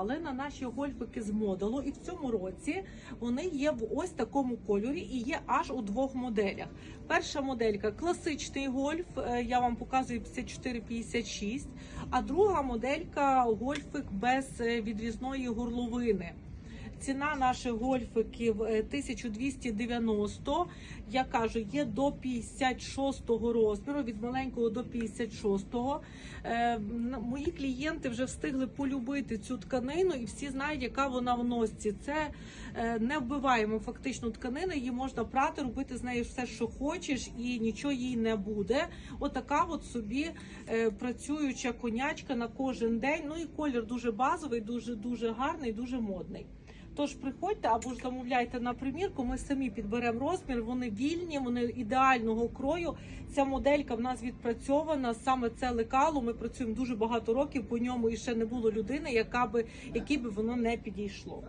запитали на наші гольфики з модулу, і в цьому році вони є в ось такому кольорі і є аж у двох моделях. Перша моделька класичний гольф, е, я вам показую 54-56, а друга моделька гольфик без е, відрізної горловини. Ціна наших гольфиків е, 1290. Я кажу, є до 56 розміру, від маленького до 56. Е, Мої клієнти вже встигли полюбити цю тканину і всі знають, яка вона в носці. Це е, не вбиваємо фактично тканину, її можна прати, робити з нею все, що хочеш, і нічого їй не буде. Отака от собі е, працююча конячка на кожен день. Ну і колір дуже базовий, дуже дуже гарний, дуже модний. Тож приходьте або ж замовляйте на примірку. Ми самі підберемо розмір. Вони вільні, вони ідеального крою. Ця моделька в нас відпрацьована. Саме це лекало. Ми працюємо дуже багато років по ньому, і ще не було людини, яка би якій би воно не підійшло.